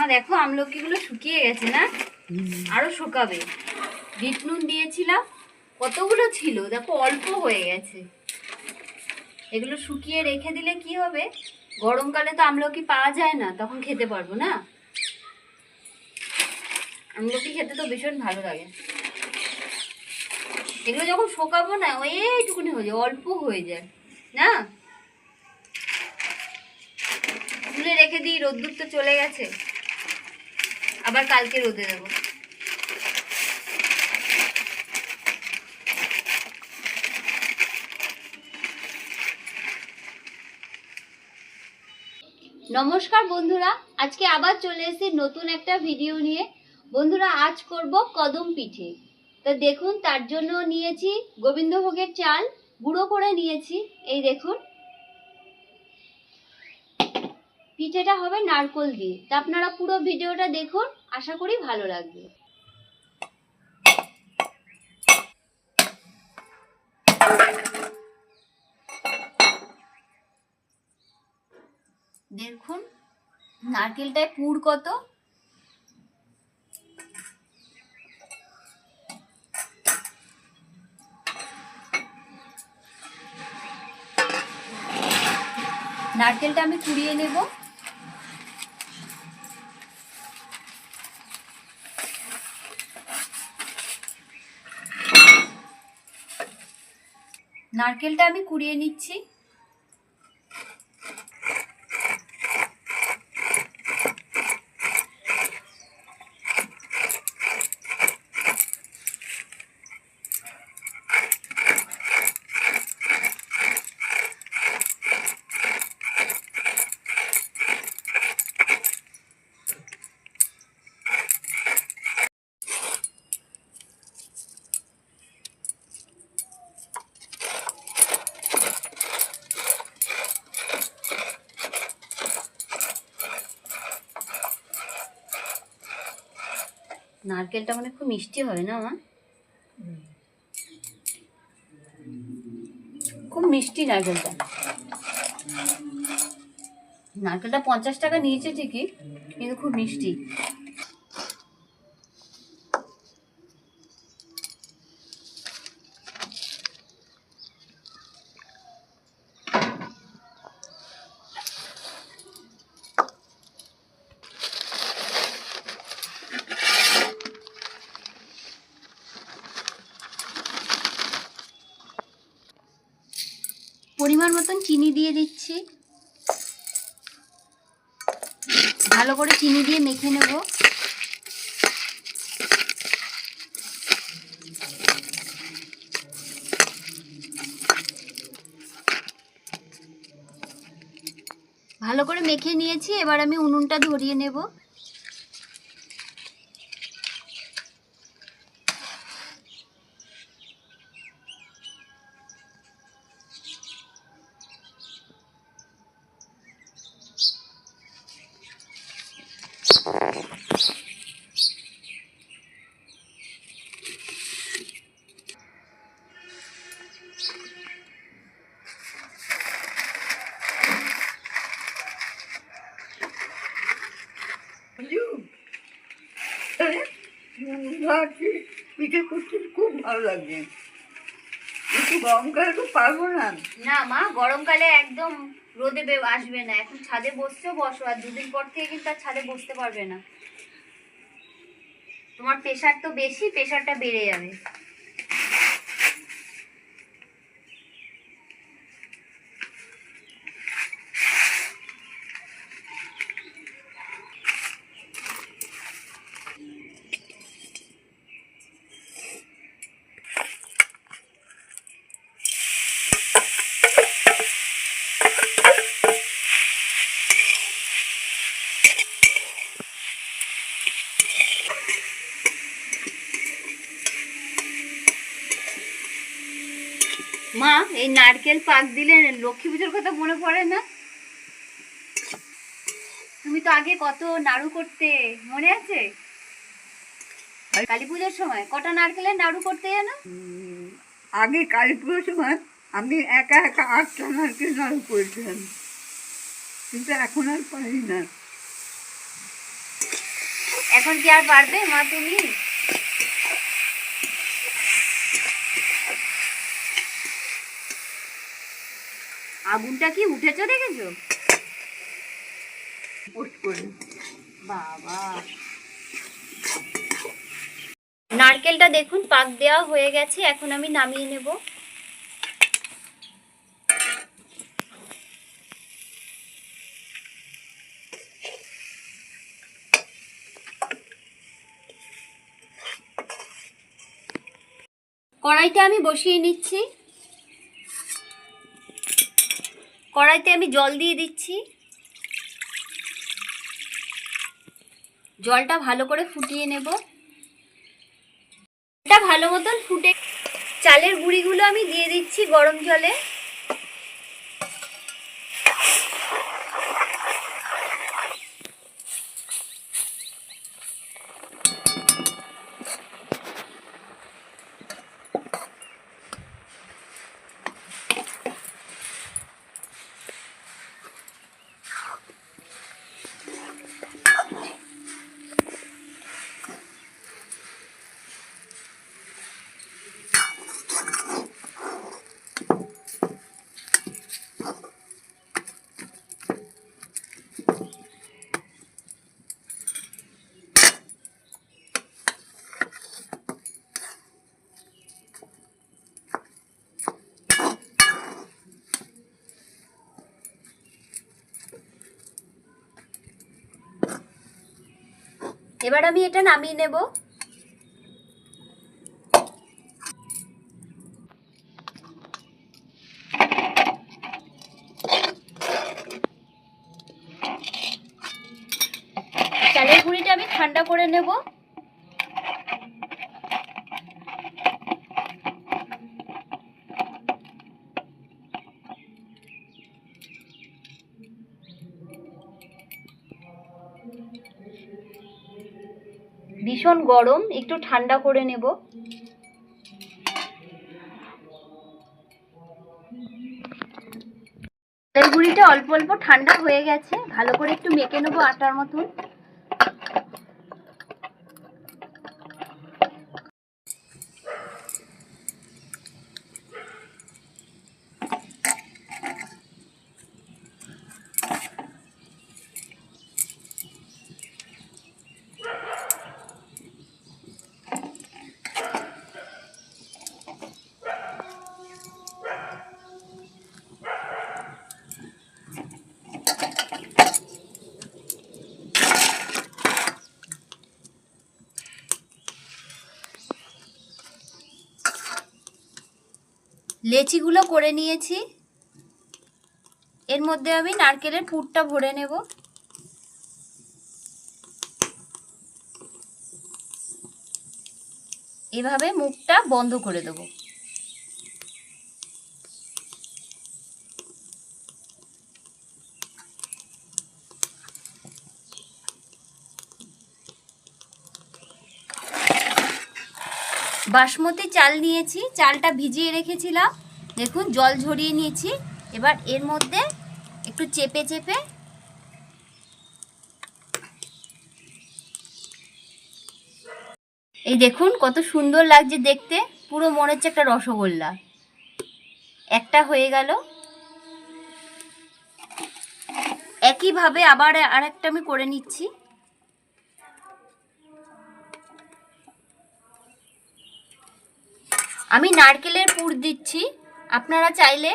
মা, দেখো আমলকিগুলো শুকিয়ে গেছে না? আরও শুকাবে। বিট নুন দিয়েছিলাম, কতগুলো ছিল? দেখো, অল্প হয়ে গেছে। এগুলো শুকিয়ে রেখে দিলে কি হবে? গরমকালে তো আমলকি পাওয়া যায় না, তখন খেতে পারব না। আমলকি খেতে তো ভীষণ ভালো লাগে। এগুলো যখন শোকাবো না, ওই এইটুকুনি হয়ে যায়, অল্প হয়ে যায়, না? তুলে রেখে দিই, রোদ্দুর তো চলে গেছে। আবার কালকে রোদে দেবো। নমস্কার বন্ধুরা, আজকে আবার চলে এসেছি নতুন একটা ভিডিও নিয়ে। বন্ধুরা, আজ করব কদম পিঠে। তো দেখুন, তার জন্য নিয়েছি গোবিন্দভোগের চাল, গুঁড়ো করে নিয়েছি। এই দেখুন পিঠেটা হবে নারকোল দিয়ে। তা আপনারা পুরো ভিডিওটা দেখুন, আশা করি ভালো লাগবে। দেখুন নারকেলটায় পুর কত? নারকেলটা আমি কুড়িয়ে নেব। নারকেলটা আমি কুড়িয়ে নিচ্ছি। নারকেলটা মানে খুব মিষ্টি হয় না, মা? খুব মিষ্টি নারকেলটা। নারকেলটা পঞ্চাশ টাকা নিয়েছে ঠিকই, কিন্তু খুব মিষ্টি। মতন চিনি দিয়ে দিচ্ছি। ভালো করে চিনি দিয়ে মেখে নেব। ভালো করে মেখে নিয়েছি, এবার আমি উনুনটা ধরিয়ে নেব। পিঠে করতে খুব ভালো লাগে। একটু গরমকালে তো পারব না। না মা গরমকালে একদম রোদে আসবে না। এখন ছাদে বসছেও বসো। আর দুদিন পর থেকে কিন্তু আর ছাদে বসতে পারবে না। তোমার প্রেশার তো বেশি প্রেশারটা বেড়ে যাবে মা এই নারকেল পাক দিলে লক্ষ্মী পুজোর কথা মনে পড়ে না? তুমি তো আগে কত নাড়ু করতে মনে আছে? কালী পুজোর সময় কটা নারকেলের নাড়ু করতে জানো? আগে কালী পুজোর সময় আমি একা একা আটটা নারকেল নাড়ু করেছিলাম কিন্তু এখন আর পারি না। এখন কি আর পারবে মা তুমি? আগুনটা কি উঠেছো দেখেছ? বাবা। নারকেলটা দেখুন, পাক দেওয়া হয়ে গেছে, এখন আমি নামিয়ে নেব। কড়াইটা আমি বসিয়ে নিচ্ছি। কড়াইতে আমি জল দিয়ে দিচ্ছি। জলটা ভালো করে ফুটিয়ে নেব। এটা ভালো মতন ফুটে চালের গুঁড়িগুলো আমি দিয়ে দিচ্ছি গরম জলে। এবার আমি এটা নামিয়ে নেব। চালের গুঁড়িটা আমি ঠান্ডা করে নেব। ভীষণ গরম, একটু ঠান্ডা করে নেব। গুঁড়িটা অল্প অল্প ঠান্ডা হয়ে গেছে, ভালো করে একটু মেখে নেব আটার মতন। লেচিগুলো করে নিয়েছি। এর মধ্যে আমি নারকেলের পুরটা ভরে নেব। এভাবে মুখটা বন্ধ করে দেবো। বাসমতি চাল নিয়েছি, চালটা ভিজিয়ে রেখেছিলাম। দেখুন, জল ঝরিয়ে নিয়েছি। এবার এর মধ্যে একটু চেপে চেপে এই দেখুন, কত সুন্দর লাগছে দেখতে। পুরো মনে হচ্ছে একটা রসগোল্লা। একটা হয়ে গেল। একইভাবে আবার আরেকটা আমি করে নিচ্ছি। আমি নারকেলের পুর দিচ্ছি। আপনারা চাইলে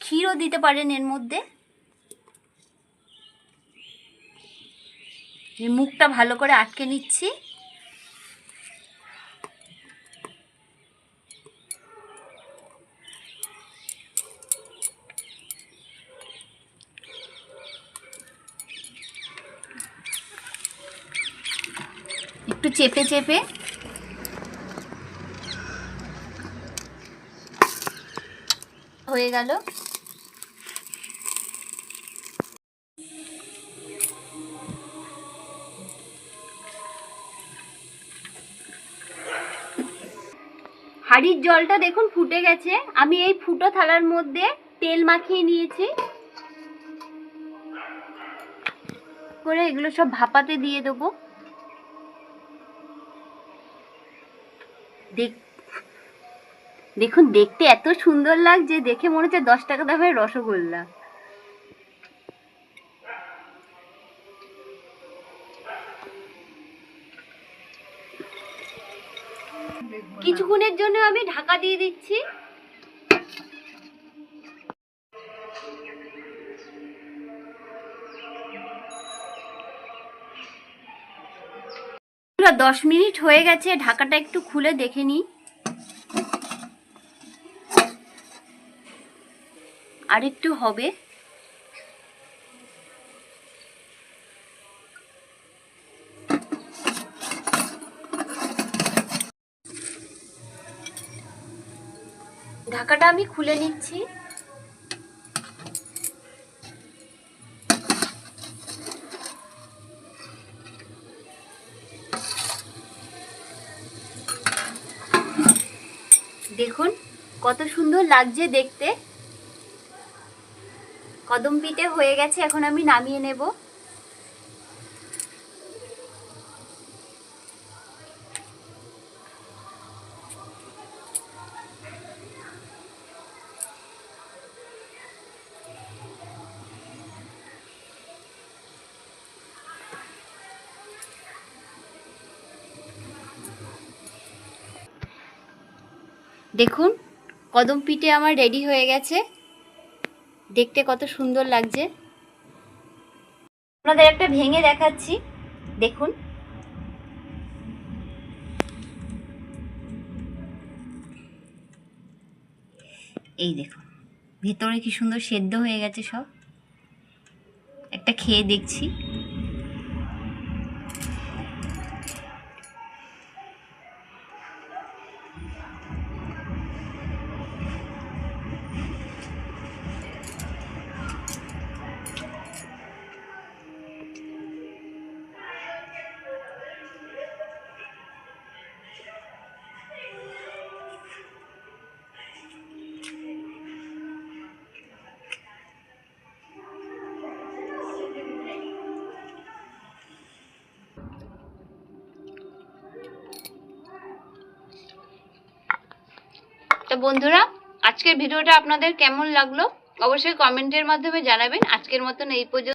ক্ষীরও দিতে পারেন এর মধ্যে। মুখটা ভালো করে আটকে নিচ্ছি। একটু চেপে চেপে হয়ে গেল। হাড়ির জলটা দেখুন ফুটে গেছে। আমি এই ফুটো থালার মধ্যে তেল মাখিয়ে নিয়েছি। করে এগুলো সব ভাপাতে দিয়ে দেবো। দেখ দেখুন, দেখতে এত সুন্দর লাগছে, দেখে মনে হচ্ছে দশ টাকা দামের রসগোল্লা। কিছুক্ষণের জন্য আমি ঢাকা দিয়ে দিচ্ছি। দশ মিনিট হয়ে গেছে, ঢাকাটা একটু খুলে দেখে নিই। আর একটু হবে। ঢাকাটা আমি খুলে নিচ্ছি। দেখুন কত সুন্দর লাগছে দেখতে। কদম পিঠে হয়ে গেছে, এখন আমি নামিয়ে নেব। দেখুন কদম পিঠে আমার রেডি হয়ে গেছে। দেখতে কত সুন্দর লাগছে। আপনাদের একটা ভেঙে দেখাচ্ছি। দেখুন। এই দেখুন। ভেতরে কি সুন্দর সেদ্ধ হয়ে গেছে সব। একটা খেয়ে দেখছি। বন্ধুরা আজকের ভিডিওটা আপনাদের কেমন লাগল? অবশ্যই কমেন্টের মাধ্যমে জানাবেন। আজকের মতন এই পর্যন্ত।